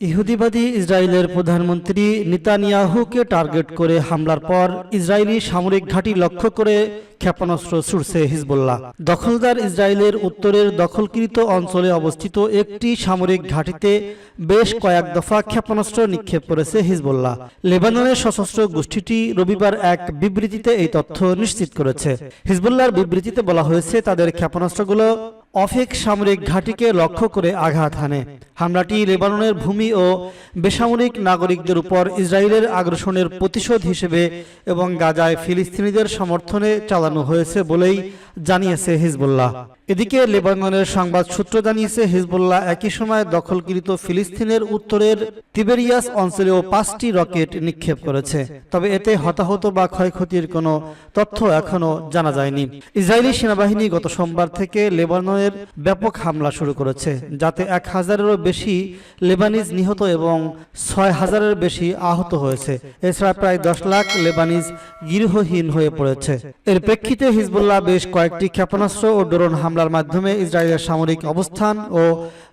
ইহুদিবাদী ইসরায়েলের প্রধানমন্ত্রী নিতানিয়াহুকে টার্গেট করে হামলার পর ইসরায়েলি সামরিক ঘাঁটি লক্ষ্য করে ক্ষেপণাস্ত্র ছুড়ছে হিজবুল্লাহ। দখলদার ইসরায়েলের উত্তরের দখলকৃত অঞ্চলে অবস্থিত একটি সামরিক ঘাঁটিতে বেশ কয়েক দফা ক্ষেপণাস্ত্র নিক্ষেপ করেছে হিজবুল্লাহ। লেবাননের সশস্ত্র গোষ্ঠীটি রবিবার এক বিবৃতিতে এই তথ্য নিশ্চিত করেছে। হিজবুল্লাহর বিবৃতিতে বলা হয়েছে, তাদের ক্ষেপণাস্ত্রগুলো অফেক সামরিক ঘাঁটিকে লক্ষ্য করে আঘাত হানে। হামলাটি লেবাননের ভূমি ও বেসামরিক নাগরিকদের উপর ইসরায়েলের আগ্রাসনের প্রতিশোধ হিসেবে এবং গাজায় ফিলিস্তিনিদের সমর্থনে চালানো হয়েছে বলেই জানিয়েছে হিজবুল্লাহ। এদিকে লেবাননের সংবাদ সূত্র জানিয়েছে, হিজবুল্লাহ একই সময় দখলকৃত ফিলিস্তিনের উত্তরের তিবেরিয়াস অঞ্চলেও পাঁচটি রকেট নিক্ষেপ করেছে। তবে এতে হতাহত বা ক্ষয়ক্ষতির কোনো তথ্য এখনও জানা যায়নি। ইসরায়েলি সেনাবাহিনী গত সোমবার থেকে লেবাননের ব্যাপক হামলা শুরু করেছে, যাতে এক হাজারেরও বেশি লেবানিজ নিহত এবং ছয় হাজারের বেশি আহত হয়েছে। এছাড়া প্রায় দশ লাখ লেবানিজ গৃহহীন হয়ে পড়েছে। এর প্রেক্ষিতে হিজবুল্লাহ বেশ কয়েকটি ক্ষেপণাস্ত্র ও ড্রোন হামলার মাধ্যমে ইসরায়েলের সামরিক অবস্থান ও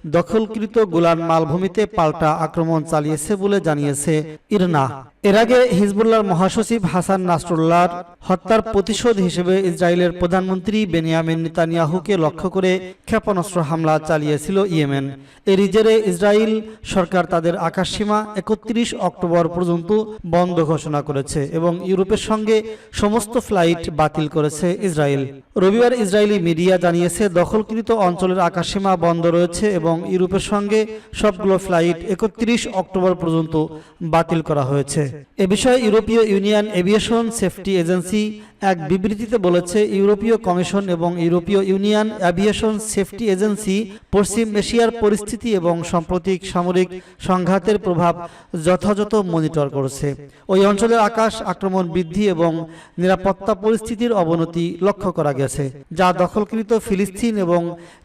দখলকৃত গোলান মালভূমিতে পাল্টা আক্রমণ চালিয়েছে বলে জানিয়েছে ইরনা। এর আগে হিজবুল্লাহর মহাসচিব হাসান নাসরুল্লাহর হত্যার প্রতিশোধ হিসেবে ইসরায়েলের প্রধানমন্ত্রী বেনিয়ামিন নেতানিয়াহুকে লক্ষ্য করে ক্ষেপণাস্ত্র হামলা চালিয়েছিল ইয়েমেন। এর জেরে ইসরায়েল সরকার তাদের আকাশসীমা একত্রিশ অক্টোবর পর্যন্ত বন্ধ ঘোষণা করেছে এবং ইউরোপের সঙ্গে সমস্ত ফ্লাইট বাতিল করেছে ইসরায়েল। রবিবার ইসরায়েলি মিডিয়া জানিয়েছে, দখলকৃত অঞ্চলের আকাশসীমা বন্ধ রয়েছে এবং ইউরোপের সঙ্গে সবগুলো ফ্লাইট একত্রিশ অক্টোবর পর্যন্ত বাতিল করা হয়েছে। এ বিষয়ে ইউরোপীয় ইউনিয়ন এভিয়েশন সেফটি এজেন্সি এক বিবৃতিতে বলেছে, ইউরোপীয় কমিশন এবং ইউরোপীয় ইউনিয়ন অ্যাভিয়েশন সেফটি এজেন্সি পশ্চিম এশিয়ার পরিস্থিতি এবং সাম্প্রতিক সামরিক সংঘাতের প্রভাব যথাযথ মনিটর করছে। ওই অঞ্চলের আকাশ আক্রমণ বৃদ্ধি এবং নিরাপত্তা পরিস্থিতির অবনতি লক্ষ্য করা গেছে, যা দখলকৃত ফিলিস্তিন এবং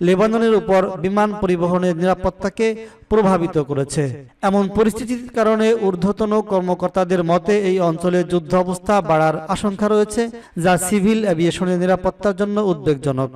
লেবাননের উপর বিমান পরিবহনের নিরাপত্তাকে প্রভাবিত করেছে। এমন পরিস্থিতির কারণে ঊর্ধ্বতন কর্মকর্তাদের মতে, এই অঞ্চলে যুদ্ধ অবস্থা বাড়ার আশঙ্কা রয়েছে। যা সিভিল অ্যাভিয়েশনের নিরাপত্তার জন্য উদ্বেগজনক।